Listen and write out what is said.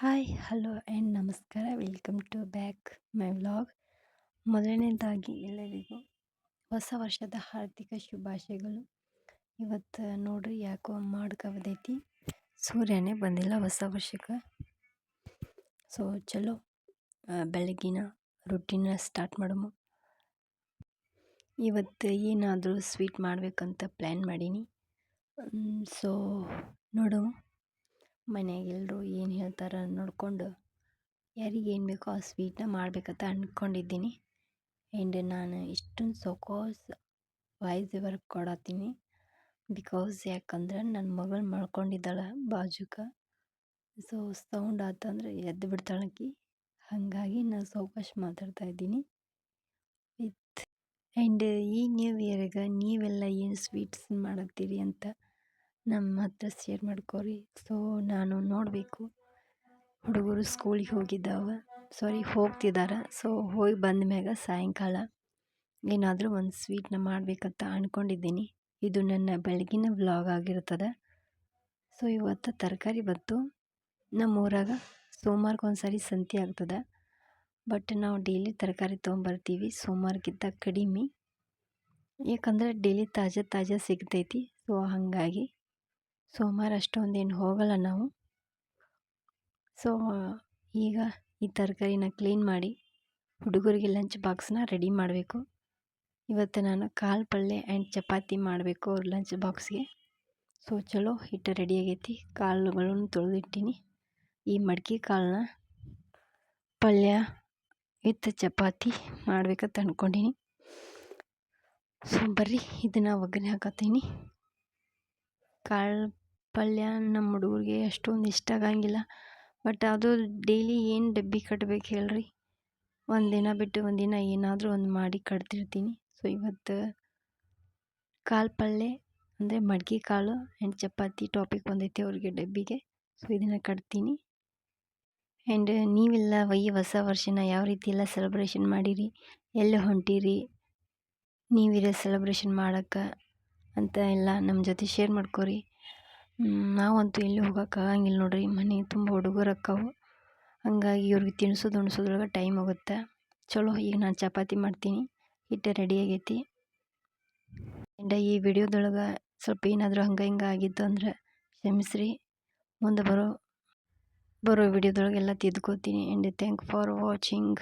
Hi, hello and ನಮಸ್ಕಾರ. Welcome to back my vlog. ಮೊದಲನೇದಾಗಿ ಎಲ್ಲರಿಗೂ ಹೊಸ ವರ್ಷದ ಹಾರ್ದಿಕ ಶುಭಾಶಯಗಳು. ಇವತ್ತು ನೋಡ್ರಿ ಯಾಕೋ ಮಾಡ್ಕೈತಿ ಸೂರ್ಯನೇ ಬಂದಿಲ್ಲ ಹೊಸ ವರ್ಷಕ್ಕೆ. ಸೊ ಚಲೋ ಬೆಳಗಿನ ರೊಟ್ಟಿನ ಸ್ಟಾರ್ಟ್ ಮಾಡೋಮು ಇವತ್ತು ಏನಾದರೂ ಸ್ವೀಟ್ ಮಾಡಬೇಕಂತ ಪ್ಲ್ಯಾನ್ ಮಾಡೀನಿ. ಸೊ ನೋಡು ಮನೆಯಾಗೆಲ್ಲರೂ ಏನು ಹೇಳ್ತಾರೆ ನೋಡಿಕೊಂಡು, ಯಾರಿಗೆ ಏನು ಬೇಕೋ ಆ ಸ್ವೀಟ್ನ ಮಾಡಬೇಕಂತ ಅಂದ್ಕೊಂಡಿದ್ದೀನಿ ಆ್ಯಂಡ್ ನಾನು ಇಷ್ಟೊಂದು ಸೊಕೋಸ್ ವಾಯ್ಸ್ ವರ್ಕ್ ಕೊಡತ್ತೀನಿ. ಬಿಕಾಸ್ ಯಾಕಂದ್ರೆ ನನ್ನ ಮಗಳು ಮಲ್ಕೊಂಡಿದ್ದಾಳೆ ಬಾಜುಕ. ಸೊ ಸೌಂಡ್ ಆತಂದ್ರೆ ಎದ್ದು ಬಿಡ್ತಾಳಕಿ ಹಾಗಾಗಿ ನಾನು ಸಾವಕಾಶ ಮಾತಾಡ್ತಾ ಇದ್ದೀನಿ. ವಿತ್ ಆ್ಯಂಡ್ ಈ ನ್ಯೂ ಇಯರ್ಗೆ ನೀವೆಲ್ಲ ಏನು ಸ್ವೀಟ್ಸ್ ಮಾಡತ್ತೀರಿ ಅಂತ ನಮ್ಮ ಹತ್ರ ಶೇರ್ ಮಾಡ್ಕೊರಿ. ಸೊ ನಾನು ನೋಡಬೇಕು. ಹುಡುಗರು ಸ್ಕೂಲಿಗೆ ಹೋಗಿದ್ದಾವೆ. ಸಾರಿ ಹೋಗ್ತಿದ್ದಾರೆ ಸೊ ಹೋಗಿ ಬಂದ ಮ್ಯಾಗ ಸಾಯಂಕಾಲ ಏನಾದರೂ ಒಂದು ಸ್ವೀಟ್ನ ಮಾಡಬೇಕಂತ ಅಂದ್ಕೊಂಡಿದ್ದೀನಿ ಇದು ನನ್ನ ಬೆಳಗಿನ ವ್ಲಾಗ್ ಆಗಿರ್ತದೆ. ಸೊ ಇವತ್ತು ತರಕಾರಿ ಬಂತು. ನಮ್ಮ ಊರಾಗ ಸೋಮವಾರಕ್ಕೆ ಒಂದು ಸಾರಿ ಸಂತೆ ಆಗ್ತದೆ. ಬಟ್ ನಾವು ಡೈಲಿ ತರಕಾರಿ ತೊಗೊಂಬರ್ತೀವಿ. ಸೋಮವಾರಕ್ಕಿಂತ ಕಡಿಮೆ. ಯಾಕಂದರೆ ಡೈಲಿ ತಾಜಾ ತಾಜಾ ಸಿಗ್ತೈತಿ. ಸೊ ಹಾಗಾಗಿ ಸೋಮವಾರ ಅಷ್ಟೊಂದೇನು ಹೋಗಲ್ಲ ನಾವು. ಸೊ, ಈಗ ಈ ತರಕಾರಿನ ಕ್ಲೀನ್ ಮಾಡಿ, ಹುಡುಗರಿಗೆ ಲಂಚ್ ಬಾಕ್ಸ್ನ ರೆಡಿ ಮಾಡಬೇಕು. ಇವತ್ತು ನಾನು ಕಾಲ್ ಪಲ್ಯ ಆ್ಯಂಡ್ ಚಪಾತಿ ಮಾಡಬೇಕು ಅವ್ರ ಲಂಚ್ ಬಾಕ್ಸ್ಗೆ ಸೊ, ಚಲೋ ಹಿಟ್ಟು ರೆಡಿ ಆಗೈತಿ. ಕಾಳುಗಳನ್ನು ತೊಳೆದಿಟ್ಟೀನಿ. ಈ ಮಡ್ಕೆ ಕಾಳನ್ನ ಪಲ್ಯ ವಿತ್ ಚಪಾತಿ ಮಾಡ್ಬೇಕಂತ ಅಂದ್ಕೊಂಡೀನಿ ಸೊ, ಬರ್ರಿ, ಇದನ್ನು ಒಗ್ಗರಣೆ ಹಾಕತ್ತೀನಿ. ಕಾಳು ಪಲ್ಯ ನಮ್ಮ ಹುಡುಗರಿಗೆ ಅಷ್ಟೊಂದು ಇಷ್ಟ ಆಗಂಗಿಲ್ಲ. ಬಟ್ ಅದು ಡೈಲಿ ಏನು ಡಬ್ಬಿ ಕಟ್ಬೇಕು ಹೇಳ್ರಿ? ಒಂದಿನ ಬಿಟ್ಟು ಒಂದಿನ ಏನಾದರೂ ಒಂದು ಮಾಡಿ ಕಟ್ತಿರ್ತೀನಿ. ಸೊ, ಇವತ್ತು ಕಾಳು ಪಲ್ಯ ಅಂದರೆ ಮಡ್ಕೆ ಕಾಳು ಆ್ಯಂಡ್ ಚಪಾತಿ ಟಾಪಿಕ್ ಬಂದೈತಿ ಅವ್ರಿಗೆ ಡಬ್ಬಿಗೆ. ಸೊ, ಇದನ್ನು ಕಟ್ತೀನಿ. ಆ್ಯಂಡ್ ನೀವೆಲ್ಲ ವೈ ಹೊಸ ವರ್ಷನ ಯಾವ ರೀತಿ ಎಲ್ಲ ಸೆಲೆಬ್ರೇಷನ್ ಮಾಡಿರಿ? ಎಲ್ಲಿ ಹೊಂಟಿರಿ? ನೀವಿರೋ ಸೆಲೆಬ್ರೇಷನ್ ಮಾಡೋಕ್ಕೆ ಅಂತ ಎಲ್ಲ ನಮ್ಮ ಜೊತೆ ಶೇರ್ ಮಾಡ್ಕೊರಿ. ನಾವಂತೂ ಎಲ್ಲಿ ಹೋಗೋಕ್ಕಾಗಂಗಿಲ್ಲ ನೋಡಿರಿ. ಮನೆ ತುಂಬ ಹುಡುಗರು ಅಕ್ಕವು. ಹಂಗಾಗಿ ಇವ್ರಿಗೆ ತಿನ್ಸೋದು, ಉಣ್ಸೋದ್ರೊಳಗೆ ಟೈಮ್ ಹೋಗುತ್ತೆ. ಚಲೋ, ಈಗ ನಾನು ಚಪಾತಿ ಮಾಡ್ತೀನಿ. ಹಿಟ್ಟು ರೆಡಿ ಆಗೈತಿ. ಆ್ಯಂಡ್ ಈ ವಿಡಿಯೋದೊಳಗೆ ಸ್ವಲ್ಪ ಏನಾದರೂ ಹಂಗೆ ಹಿಂಗೆ ಆಗಿತ್ತು ಅಂದ್ರೆ ಕ್ಷಮಿಸ್ರಿ. ಮುಂದೆ ಬರೋ ಬರೋ ವಿಡಿಯೋದೊಳಗೆಲ್ಲ ತಿದ್ಕೋತೀನಿ. And thank for watching